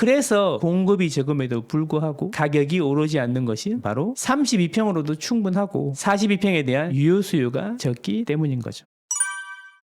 그래서 공급이 적음에도 불구하고 가격이 오르지 않는 것이 바로 32평으로도 충분하고 42평에 대한 유효 수요가 적기 때문인 거죠.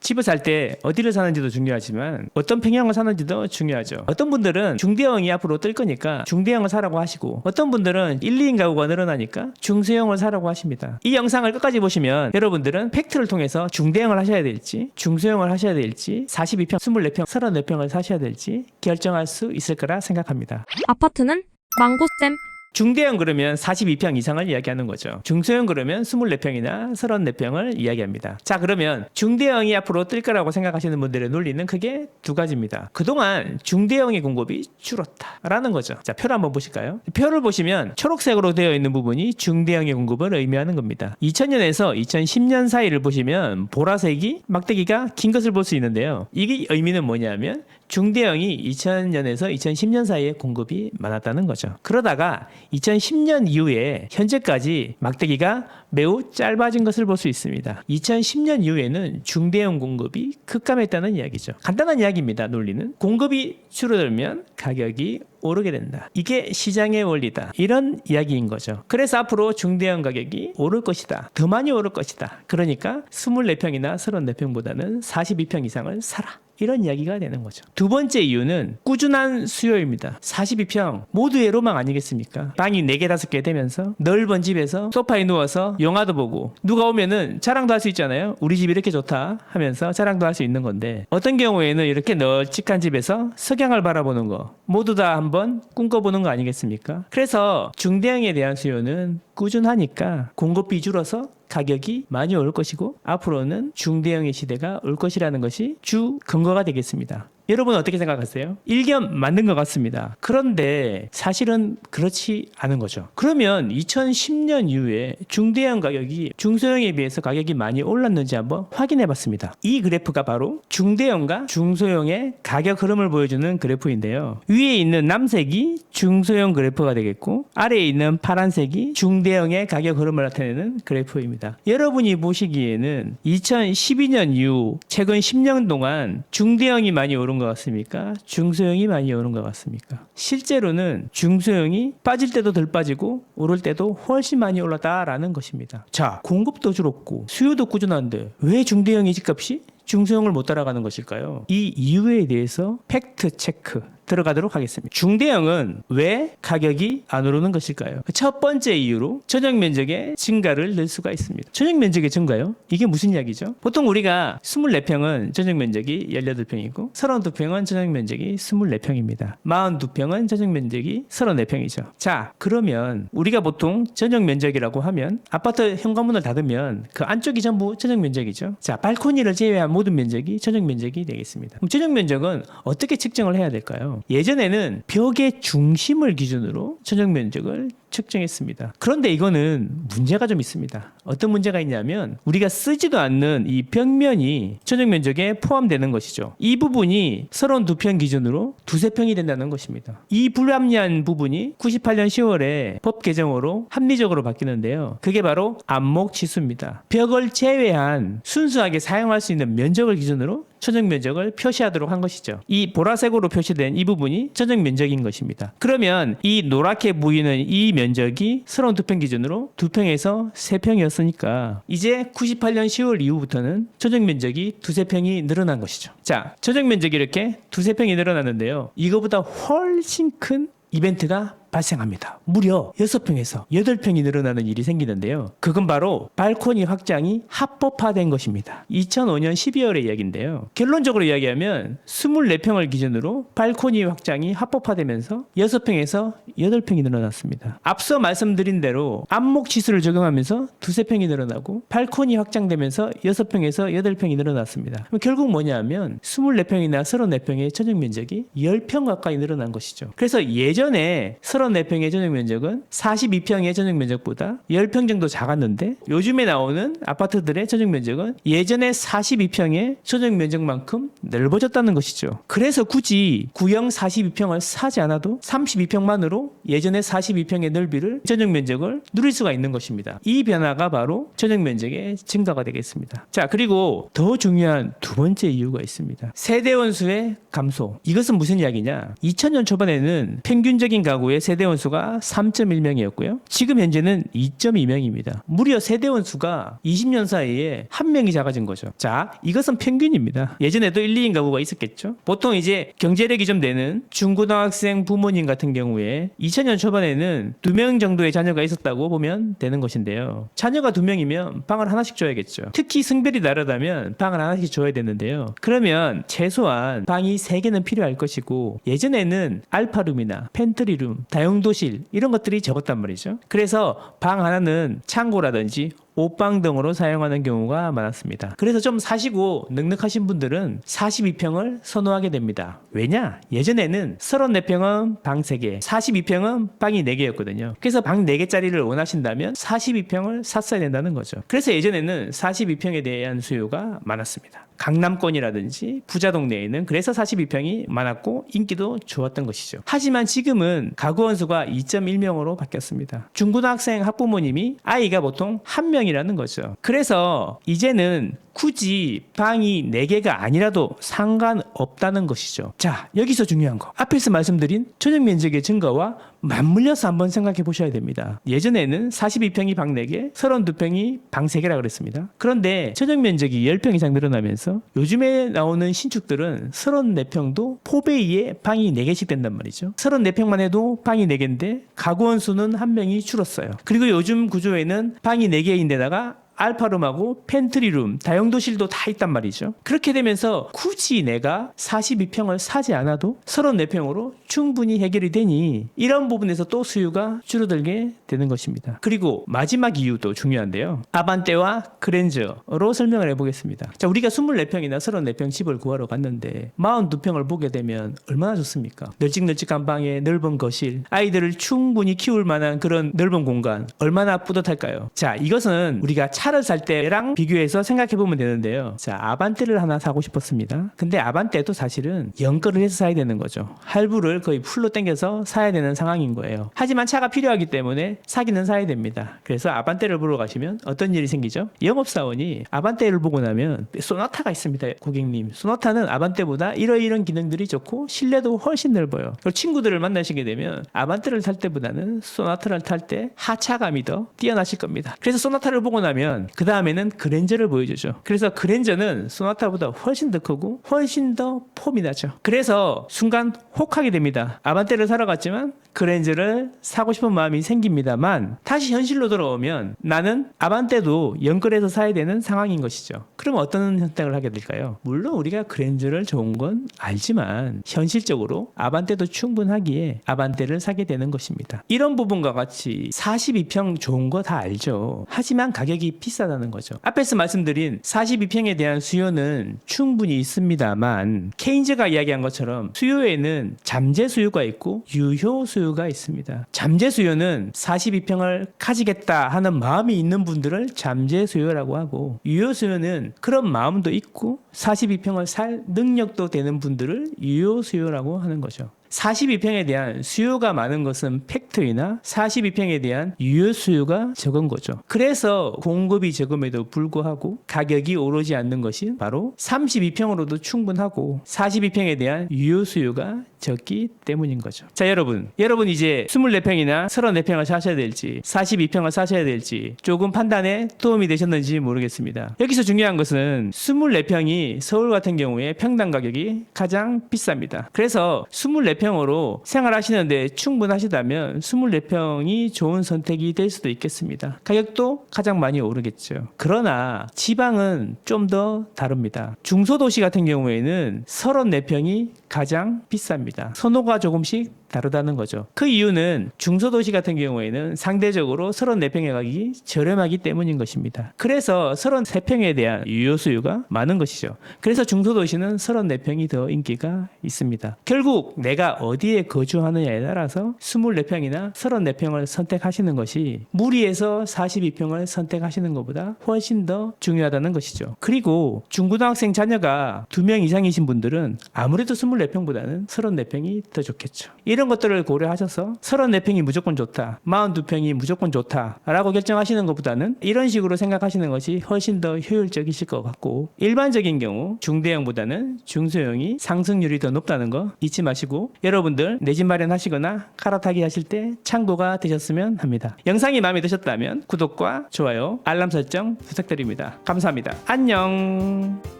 집을 살 때 어디를 사는지도 중요하지만 어떤 평형을 사는지도 중요하죠. 어떤 분들은 중대형이 앞으로 뜰 거니까 중대형을 사라고 하시고 어떤 분들은 1, 2인 가구가 늘어나니까 중소형을 사라고 하십니다. 이 영상을 끝까지 보시면 여러분들은 팩트를 통해서 중대형을 하셔야 될지 중소형을 하셔야 될지 42평, 24평, 34평을 사셔야 될지 결정할 수 있을 거라 생각합니다. 아파트는 망고쌤 중대형 그러면 42평 이상을 이야기하는 거죠. 중소형 그러면 24평이나 34평을 이야기합니다. 자, 그러면 중대형이 앞으로 뜰 거라고 생각하시는 분들의 논리는 크게 두 가지입니다. 그동안 중대형의 공급이 줄었다라는 거죠. 자, 표를 한번 보실까요? 표를 보시면 초록색으로 되어 있는 부분이 중대형의 공급을 의미하는 겁니다. 2000년에서 2010년 사이를 보시면 보라색이 막대기가 긴 것을 볼 수 있는데요. 이게 의미는 뭐냐면 중대형이 2000년에서 2010년 사이에 공급이 많았다는 거죠. 그러다가 2010년 이후에 현재까지 막대기가 매우 짧아진 것을 볼 수 있습니다. 2010년 이후에는 중대형 공급이 급감했다는 이야기죠. 간단한 이야기입니다. 논리는 공급이 줄어들면 가격이 오르게 된다. 이게 시장의 원리다. 이런 이야기인 거죠. 그래서 앞으로 중대형 가격이 오를 것이다. 더 많이 오를 것이다. 그러니까 24평이나 34평보다는 42평 이상을 사라. 이런 이야기가 되는 거죠. 두 번째 이유는 꾸준한 수요입니다. 42평 모두의 로망 아니겠습니까? 방이 4개, 5개 되면서 넓은 집에서 소파에 누워서 영화도 보고 누가 오면은 자랑도 할 수 있잖아요. 우리 집 이렇게 좋다 하면서 자랑도 할 수 있는 건데 어떤 경우에는 이렇게 널찍한 집에서 석양을 바라보는 거 모두 다 한번 꿈꿔보는 거 아니겠습니까? 그래서 중대형에 대한 수요는 꾸준하니까 공급비 줄어서 가격이 많이 올 것이고 앞으로는 중대형의 시대가 올 것이라는 것이 주 근거가 되겠습니다. 여러분 어떻게 생각하세요? 일견 맞는 것 같습니다. 그런데 사실은 그렇지 않은 거죠. 그러면 2010년 이후에 중대형 가격이 중소형에 비해서 가격이 많이 올랐는지 한번 확인해 봤습니다. 이 그래프가 바로 중대형과 중소형의 가격 흐름을 보여주는 그래프인데요. 위에 있는 남색이 중소형 그래프가 되겠고 아래에 있는 파란색이 중대형의 가격 흐름을 나타내는 그래프입니다. 여러분이 보시기에는 2012년 이후 최근 10년 동안 중대형이 많이 오른 것 같습니까? 중소형이 많이 오른 것 같습니까? 실제로는 중소형이 빠질 때도 덜 빠지고 오를 때도 훨씬 많이 올랐다라는 것입니다. 자, 공급도 줄었고 수요도 꾸준한데 왜 중대형의 집값이 중소형을 못 따라가는 것일까요? 이 이유에 대해서 팩트 체크 들어가도록 하겠습니다. 중대형은 왜 가격이 안 오르는 것일까요? 첫 번째 이유로 전용 면적의 증가를 낼 수가 있습니다. 전용 면적의 증가요? 이게 무슨 이야기죠? 보통 우리가 24평은 전용 면적이 18평이고 32평은 전용 면적이 24평입니다. 42평은 전용 면적이 34평이죠. 자, 그러면 우리가 보통 전용 면적이라고 하면 아파트 현관문을 닫으면 그 안쪽이 전부 전용 면적이죠. 자, 발코니를 제외한 모든 면적이 전용 면적이 되겠습니다. 그럼 전용 면적은 어떻게 측정을 해야 될까요? 예전에는 벽의 중심을 기준으로 전용 면적을 측정했습니다. 그런데 이거는 문제가 좀 있습니다. 어떤 문제가 있냐면 우리가 쓰지도 않는 이 벽면이 전용 면적에 포함되는 것이죠. 이 부분이 32평 기준으로 두세 평이 된다는 것입니다. 이 불합리한 부분이 98년 10월에 법 개정으로 합리적으로 바뀌는데요. 그게 바로 안목 지수입니다. 벽을 제외한 순수하게 사용할 수 있는 면적을 기준으로 천정 면적을 표시하도록 한 것이죠. 이 보라색으로 표시된 이 부분이 천정 면적인 것입니다. 그러면 이 노랗게 보이는 이 면적 이 32평 기준으로 2평에서 3평이었으니까 이제 98년 10월 이후부터는 천정 면적이 두세 평이 늘어난 것이죠. 자, 천정 면적이 이렇게 두세 평이 늘어났는데요. 이거보다 훨씬 큰 이벤트가 발생합니다. 무려 6평에서 8평이 늘어나는 일이 생기는데요. 그건 바로 발코니 확장이 합법화된 것입니다. 2005년 12월의 이야기인데요. 결론적으로 이야기하면 24평을 기준으로 발코니 확장이 합법화되면서 6평에서 8평이 늘어났습니다. 앞서 말씀드린 대로 안목 지수를 적용하면서 두세 평이 늘어나고 발코니 확장되면서 6평에서 8평이 늘어났습니다. 결국 뭐냐면 24평이나 34평의 천정 면적이 10평 가까이 늘어난 것이죠. 그래서 예전에 34 평의 전용 면적은 42평의 전용 면적보다 10평 정도 작았는데 요즘에 나오는 아파트들의 전용 면적은 예전에 42평의 전용 면적만큼 넓어졌다는 것이죠. 그래서 굳이 구형 42평을 사지 않아도 32평만으로 예전의 42평의 넓이를 전용 면적을 누릴 수가 있는 것입니다. 이 변화가 바로 전용 면적의 증가가 되겠습니다. 자, 그리고 더 중요한 두 번째 이유가 있습니다. 세대 원 수의 감소. 이것은 무슨 이야기냐? 2000년 초반에는 평균적인 가구의 세대 원 수가 3.1명이었고요. 지금 현재는 2.2명입니다. 무려 세대 원 수가 20년 사이에 한 명이 작아진 거죠. 자, 이것은 평균입니다. 예전에도 1, 2인 가구가 있었겠죠. 보통 이제 경제력이 좀 되는 중고등학생 부모님 같은 경우에 2000년 초반에는 두 명 정도의 자녀가 있었다고 보면 되는 것인데요. 자녀가 두 명이면 방을 하나씩 줘야겠죠. 특히 성별이 다르다면 방을 하나씩 줘야 되는데요. 그러면 최소한 방이 세 개는 필요할 것이고 예전에는 알파룸이나 팬트리룸, 다용도실 이런 것들이 적었단 말이죠. 그래서 방 하나는 창고라든지 옷방 등으로 사용하는 경우가 많았습니다. 그래서 좀 사시고 넉넉하신 분들은 42평을 선호하게 됩니다. 왜냐? 예전에는 34평은 방 3개, 42평은 방이 4개였거든요. 그래서 방 4개짜리를 원하신다면 42평을 샀어야 된다는 거죠. 그래서 예전에는 42평에 대한 수요가 많았습니다. 강남권이라든지 부자 동네에는 그래서 42평이 많았고 인기도 좋았던 것이죠. 하지만 지금은 가구 원수가 2.1명으로 바뀌었습니다. 중고등학생 학부모님이 아이가 보통 한 명이라는 거죠. 그래서 이제는 굳이 방이 4개가 아니라도 상관없다는 것이죠. 자, 여기서 중요한 거. 앞에서 말씀드린 전용 면적의 증가와 맞물려서 한번 생각해 보셔야 됩니다. 예전에는 42평이 방 4개, 32평이 방 3개라 그랬습니다. 그런데 전용 면적이 10평 이상 늘어나면서 요즘에 나오는 신축들은 34평도 포베이에 방이 4개씩 된단 말이죠. 34평만 해도 방이 4개인데 가구원 수는 한 명이 줄었어요. 그리고 요즘 구조에는 방이 4개인데다가 알파룸하고 팬트리룸, 다용도실도 다 있단 말이죠. 그렇게 되면서 굳이 내가 42평을 사지 않아도 34평으로 충분히 해결이 되니 이런 부분에서 또 수요가 줄어들게 되는 것입니다. 그리고 마지막 이유도 중요한데요. 아반떼와 그랜저로 설명을 해보겠습니다. 자, 우리가 24평이나 34평 집을 구하러 갔는데 42평을 보게 되면 얼마나 좋습니까? 널찍널찍한 방에 넓은 거실, 아이들을 충분히 키울 만한 그런 넓은 공간, 얼마나 뿌듯할까요? 자, 이것은 우리가 차를 살 때랑 비교해서 생각해 보면 되는데요. 자, 아반떼를 하나 사고 싶었습니다. 근데 아반떼도 사실은 연거를 해서 사야 되는 거죠. 할부를 거의 풀로 땡겨서 사야 되는 상황인 거예요. 하지만 차가 필요하기 때문에 사기는 사야 됩니다. 그래서 아반떼를 보러 가시면 어떤 일이 생기죠? 영업사원이 아반떼를 보고 나면 소나타가 있습니다. 고객님. 소나타는 아반떼보다 이러이런 기능들이 좋고 실내도 훨씬 넓어요. 그리고 친구들을 만나시게 되면 아반떼를 탈 때보다는 소나타를 탈 때 하차감이 더 뛰어나실 겁니다. 그래서 소나타를 보고 나면 그 다음에는 그랜저를 보여주죠. 그래서 그랜저는 소나타보다 훨씬 더 크고 훨씬 더 폼이 나죠. 그래서 순간 혹하게 됩니다. 아반떼를 사러 갔지만 그랜저를 사고 싶은 마음이 생깁니다만 다시 현실로 돌아오면 나는 아반떼도 연끌해서 사야 되는 상황인 것이죠. 그럼 어떤 선택을 하게 될까요? 물론 우리가 그랜저를 좋은 건 알지만 현실적으로 아반떼도 충분하기에 아반떼를 사게 되는 것입니다. 이런 부분과 같이 42평 좋은 거 다 알죠. 하지만 가격이 비싸다는 거죠. 앞에서 말씀드린 42평에 대한 수요는 충분히 있습니다만 케인즈가 이야기한 것처럼 수요에는 잠재 수요가 있고 유효 수요가 있습니다. 잠재 수요는 42평을 가지겠다 하는 마음이 있는 분들을 잠재 수요라고 하고 유효 수요는 그런 마음도 있고 42평을 살 능력도 되는 분들을 유효 수요라고 하는 거죠. 42평에 대한 수요가 많은 것은 팩트이나 42평에 대한 유효 수요가 적은 거죠. 그래서 공급이 적음에도 불구하고 가격이 오르지 않는 것이 바로 32평으로도 충분하고 42평에 대한 유효 수요가 적기 때문인 거죠. 자, 여러분. 여러분 이제 24평이나 34평을 사셔야 될지 42평을 사셔야 될지 조금 판단에 도움이 되셨는지 모르겠습니다. 여기서 중요한 것은 24평이 서울 같은 경우에 평당 가격이 가장 비쌉니다. 그래서 24평 으로 생활하시는데 충분하시다면 24평이 좋은 선택이 될 수도 있겠습니다. 가격도 가장 많이 오르겠죠. 그러나 지방은 좀 더 다릅니다. 중소도시 같은 경우에는 34평이 가장 비쌉니다. 선호가 조금씩 다르다는 거죠. 그 이유는 중소도시 같은 경우에는 상대적으로 34평에 가기 저렴하기 때문인 것입니다. 그래서 33평에 대한 유효 수요가 많은 것이죠. 그래서 중소도시는 34평이 더 인기가 있습니다. 결국 내가 어디에 거주하느냐에 따라서 24평이나 34평을 선택하시는 것이 무리해서 42평을 선택하시는 것보다 훨씬 더 중요하다는 것이죠. 그리고 중고등학생 자녀가 2명 이상이신 분들은 아무래도 24평보다는 34평이 더 좋겠죠. 이런 것들을 고려하셔서 34평이 무조건 좋다, 42평이 무조건 좋다라고 결정하시는 것보다는 이런 식으로 생각하시는 것이 훨씬 더 효율적이실 것 같고 일반적인 경우 중대형보다는 중소형이 상승률이 더 높다는 거 잊지 마시고 여러분들 내 집 마련하시거나 갈아타기 하실 때 참고가 되셨으면 합니다. 영상이 마음에 드셨다면 구독과 좋아요, 알람 설정 부탁드립니다. 감사합니다. 안녕.